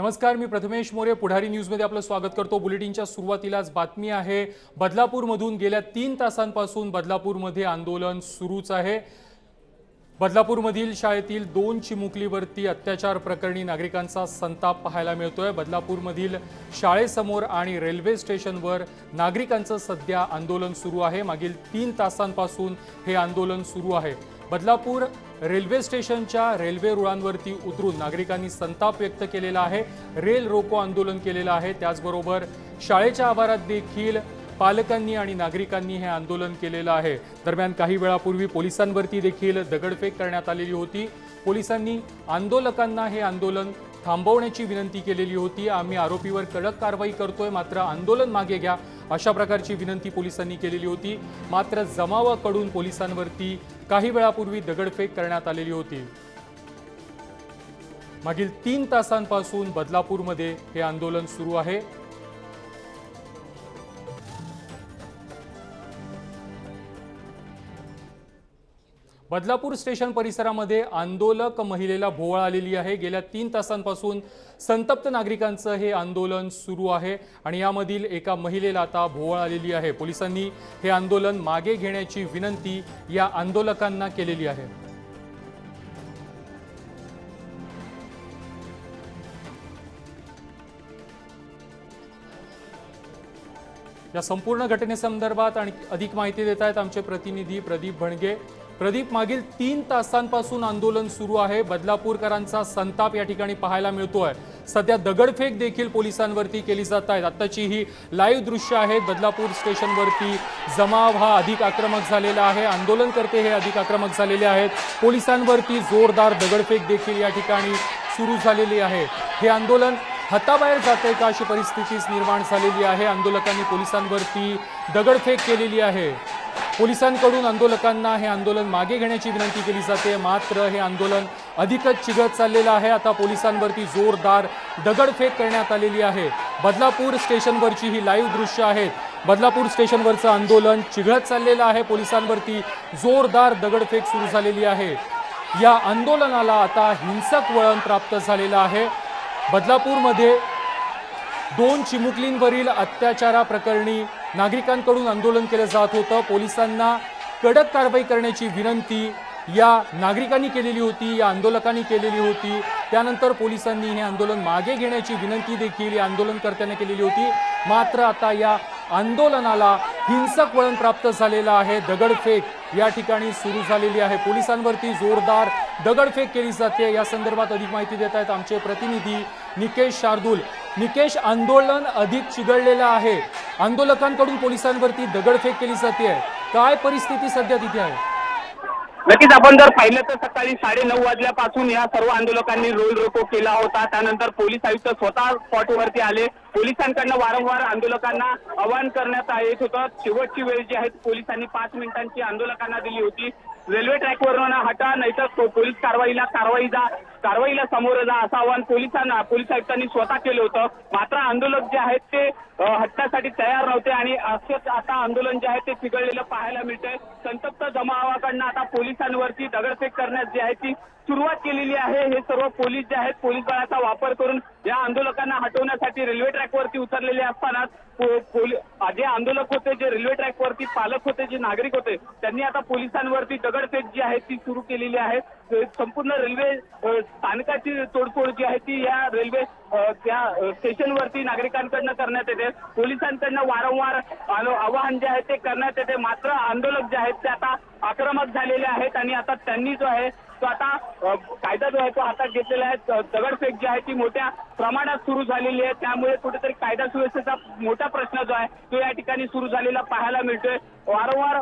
नमस्कार मी प्रथमेश मोरे. पुढारी न्यूजमध्ये आपलं स्वागत करतो. बुलेटिनच्या सुरुवातीलाच बातमी आहे बदलापूरमधून गेल्या तीन तासांपासून बदलापूरमध्ये आंदोलन सुरूच आहे. बदलापूरमधील शाळेतील दोन चिमुकलीवरती अत्याचार प्रकरणी नागरिकांचा संताप पाहायला मिळतोय. बदलापूरमधील शाळेसमोर आणि रेल्वे स्टेशनवर नागरिकांचं सध्या आंदोलन सुरू आहे. मागील तीन तासांपासून हे आंदोलन सुरू आहे. बदलापूर रेल्वे स्टेशनच्या रेल्वे रुळांवरती उतरून नागरिकांनी संताप व्यक्त केलेला आहे. रेल रोको आंदोलन केलेलं आहे. त्याचबरोबर शाळेच्या आवारात देखील पालकांनी आणि नागरिकांनी हे आंदोलन केलेलं आहे. दरम्यान काही वेळापूर्वी पोलिसांवरती देखील दगडफेक करण्यात आलेली होती. पोलिसांनी आंदोलकांना हे आंदोलन थांबवण्याची विनंती केलेली होती. आम्ही आरोपीवर कडक कारवाई करतोय. मात्र आंदोलन मागे घ्या अशा प्रकारची विनंती पोलिसांनी केलेली होती. मात्र जमावाकडून पोलिसांवरती काही वेळापूर्वी दगडफेक करण्यात आलेली होती. मागील तीन तासांपासून बदलापूरमध्ये हे आंदोलन सुरू आहे. बदलापूर स्टेशन परिसरामध्ये आंदोलक महिलेला भोवळ आलेली आहे. गेल्या तीन तासांपासून संतप्त नागरिकांचं हे आंदोलन सुरू आहे आणि यामधील एका महिलेला आता भोवळ आलेली आहे. पोलिसांनी हे आंदोलन मागे घेण्याची विनंती या आंदोलकांना केलेली आहे. या संपूर्ण घटनेसंदर्भात आणि अधिक माहिती देत आहेत आमचे प्रतिनिधी प्रदीप भणगे. प्रदीप मागील तीन तासांपासून आंदोलन सुरू आहे. बदलापूरकरांचा संताप या ठिकाणी पाहायला मिळतोय. सध्या दगडफेक देखील पोलिसांवरती केली जात आहेत. आत्ताची ही लाईव्ह दृश्य आहेत बदलापूर स्टेशनवरती जमाव हा अधिक आक्रमक झालेला आहे. आंदोलनकर्ते हे अधिक आक्रमक झालेले आहेत. पोलिसांवरती जोरदार दगडफेक देखील या ठिकाणी सुरू झालेली आहे. हे आंदोलन हाताबाहेर जाते का अशी परिस्थितीच निर्माण झालेली आहे. आंदोलकांनी पोलिसांवरती दगडफेक केलेली आहे. पोलिसांकडून आंदोलकांना हे आंदोलन मागे घेण्याची विनंती केली जाते. मात्र हे आंदोलन अधिकच चिघळत चाललेलं आहे. आता पोलिसांवरती जोरदार दगडफेक करण्यात आलेली आहे. बदलापूर स्टेशनवरची ही लाईव्ह दृश्य आहेत बदलापूर स्टेशनवरचं आंदोलन चिघळत चाललेलं आहे. पोलिसांवरती जोरदार दगडफेक सुरू झालेली आहे. या आंदोलनाला आता हिंसक वळण प्राप्त झालेलं आहे. बदलापूरमध्ये दोन चिमुकलींवरील अत्याचाराप्रकरणी नागरिकांकडून आंदोलन केलं जात होतं. पोलिसांना कडक कारवाई करण्याची विनंती या नागरिकांनी केलेली होती या आंदोलकांनी केलेली होती. त्यानंतर पोलिसांनी हे आंदोलन मागे घेण्याची विनंती देखील या आंदोलनकर्त्यांना केलेली होती. मात्र आता या आंदोलनाला हिंसक वळण प्राप्त झालेलं आहे. दगडफेक या ठिकाणी सुरू झालेली आहे. पोलिसांवरती जोरदार दगडफेक केली जाते. या संदर्भात अधिक माहिती देत आहेत आमचे प्रतिनिधी निकेश शार्दूल. निकेश आंदोलन अधिक चिघळलेलं आहे. आंदोलकांकडून पोलिसांवरती दगडफेक केली जाते काय परिस्थिती सध्या तिथे आहे? नक्कीच आपण जर पाहिलं तर सकाळी साडे नऊ वाजल्यापासून या सर्व आंदोलकांनी रोल रोको केला होता. त्यानंतर पोलीस आयुक्त स्वतः स्पॉटवरती आले. पोलिसांकडनं वारंवार आंदोलकांना आवाहन करण्यात येत होतं. शेवटची वेळ जी आहे पोलिसांनी पाच मिनिटांची आंदोलकांना दिली होती. रेल्वे ट्रॅकवरून हटा नाहीतर पोलीस कारवाईला कारवाई जा कारवाईला सामोरं जा असं आवाहन पोलिसांना पोलीस आयुक्तांनी स्वतः केलं होतं. मात्र आंदोलक जे आहेत ते हट्टासाठी हटण्यासाठी तयार नव्हते आणि असंच आता आंदोलन जे आहे ते चिघळलेलं पाहायला मिळतंय. संतप्त जमावाकडनं आता पोलिसांवरती दगडफेक करण्यात जी आहे ती सुरुवात केलेली आहे. हे सर्व पोलीस जे आहेत पोलीस बळाचा वापर करून या आंदोलकांना हटवण्यासाठी रेल्वे ट्रॅकवरती उतरलेले असताना जे आंदोलक होते जे रेल्वे ट्रॅकवरती पालक होते जे नागरिक होते त्यांनी आता पोलिसांवरती दगडफेक जी आहे ती सुरू केलेली आहे. संपूर्ण रेल्वे स्थानकाची तोडफोड जी आहे ती या रेल्वे त्या स्टेशनवरती नागरिकांकडनं करण्यात येते. पोलिसांकडनं वारंवार आवाहन जे आहे ते करण्यात येते. मात्र आंदोलक जे आहेत ते आता आक्रमक झालेले आहेत आणि आता त्यांनी जो आहे तो आता कायदा जो आहे तो हातात घेतलेला आहे. दगडफेक जी आहे ती मोठ्या प्रमाणात सुरू झालेली आहे. त्यामुळे कुठेतरी कायदा सुव्यवस्थेचा मोठा प्रश्न जो आहे तो या ठिकाणी सुरू झालेला पाहायला मिळतोय. वारंवार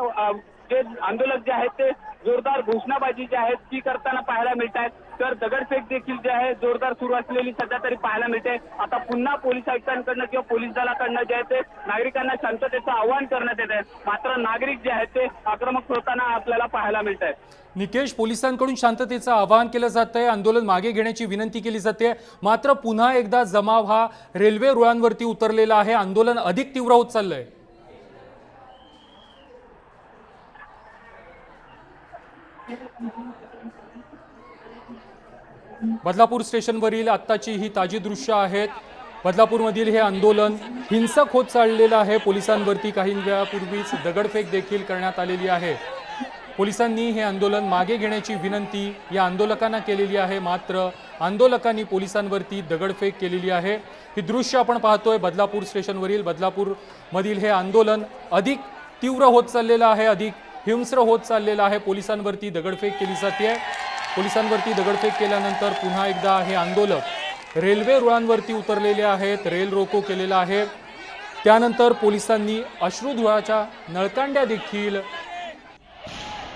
जे आंदोलक जे आहेत ते जोरदार घोषणाबाजी जी आहेत ती करताना पाहायला मिळत आहेत तर दगडफेक देखील जे आहे जोरदार सुरू असलेली सध्या तरी पाहायला मिळते. आता पुन्हा पोलीस आयुक्तांकडनं किंवा पोलीस दलाकडनं जे आहे ते नागरिकांना शांततेचं आवाहन करण्यात येत आहे. मात्र नागरिक जे आहेत ते आक्रमक होताना आपल्याला पाहायला मिळत आहेत निकेश पोलिसांकडून शांततेचं आवाहन केलं जात आहे आंदोलन मागे घेण्याची विनंती केली जाते. मात्र पुन्हा एकदा जमाव हा रेल्वे रुळांवरती उतरलेला आहे. आंदोलन अधिक तीव्र होत चाललंय. बदलापूर स्टेशनवरील आत्ताची ही ताजी दृश्य आहेत. बदलापूरमधील हे आंदोलन हिंसक होत चाललेलं आहे. पोलिसांवरती काही वेळापूर्वीच दगडफेक देखील करण्यात आलेली आहे. पोलिसांनी हे आंदोलन मागे घेण्याची विनंती या आंदोलकांना केलेली आहे. मात्र आंदोलकांनी पोलिसांवरती दगडफेक केलेली आहे. ही दृश्य आपण पाहतोय. बदलापूर स्टेशनवरील बदलापूरमधील हे आंदोलन अधिक तीव्र होत चाललेलं आहे. अधिक हिंस्र होत चाललेलं आहे. पोलिसांवरती दगडफेक केली जाते. पोलिसांवरती दगडफेक केल्यानंतर पुन्हा एकदा हे आंदोलक रेल्वे रुळांवरती उतरलेले आहेत. रेल रोको केलेला आहे. त्यानंतर पोलिसांनी अश्रुधुळाच्या नळकांड्या देखील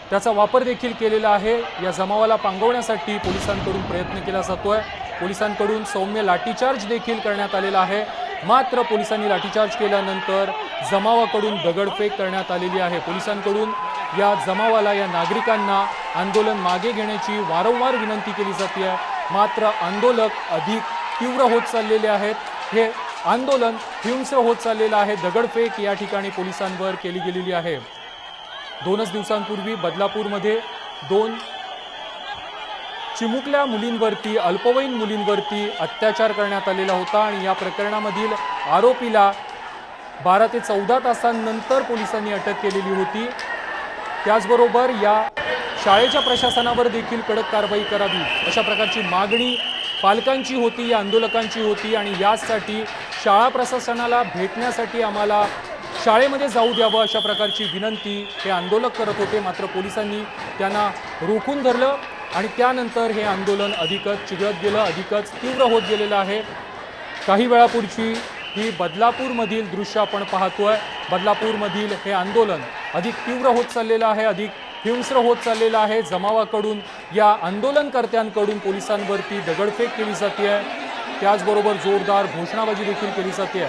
त्याचा वापर देखील केलेला आहे. या जमावाला पांगवण्यासाठी पोलिसांकडून प्रयत्न केला जातोय. पोलिसांकडून सौम्य लाठीचार्ज देखील करण्यात आलेला आहे. मात्र पोलिसांनी लाठीचार्ज केल्यानंतर जमावाकडून दगडफेक करण्यात आलेली आहे. पोलिसांकडून या जमावाला या नागरिकांना आंदोलन मागे घेण्याची वारंवार विनंती केली जाते. मात्र आंदोलक अधिक तीव्र होत चाललेले आहेत. हे आंदोलन हिंस्र होत चाललेलं आहे. दगडफेक या ठिकाणी पोलिसांवर केली गेलेली आहे. दोनच दिवसांपूर्वी बदलापूरमध्ये दोन चिमुकल्या मुलींवरती अल्पवयीन मुलींवरती अत्याचार करण्यात आलेला होता आणि या प्रकरणामधील आरोपीला बारा ते चौदा तासांनंतर पोलिसांनी अटक केलेली होती. त्याचबरोबर या शाळेच्या प्रशासनावर देखील कडक कारवाई करावी अशा प्रकारची मागणी पालकांची होती या आंदोलकांची होती आणि यासाठी शाळा प्रशासनाला भेटण्यासाठी आम्हाला शाळेमध्ये जाऊ द्यावं अशा प्रकारची विनंती हे आंदोलक करत होते. मात्र पोलिसांनी त्यांना रोखून धरलं आणि त्यानंतर हे आंदोलन अधिकच चिघळत गेलं अधिकच तीव्र होत गेलेलं आहे. काही वेळापूर्वी ही बदलापूरमधील दृश्य आपण पाहतो आहे बदलापूरमधील हे आंदोलन अधिक तीव्र होत चाललेलं आहे अधिक हिंस्र होत चाललेलं आहे. जमावाकडून या आंदोलनकर्त्यांकडून पोलिसांवरती दगडफेक केली जाते. त्याचबरोबर जोरदार घोषणाबाजी देखील केली जाते.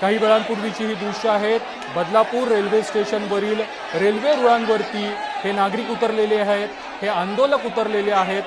काही वेळांपूर्वीची ही दृश्य आहेत बदलापूर रेल्वे स्टेशनवरील रेल्वे रुळांवरती हे नागरिक उतरलेले आहेत हे आंदोलक उतरलेले आहेत.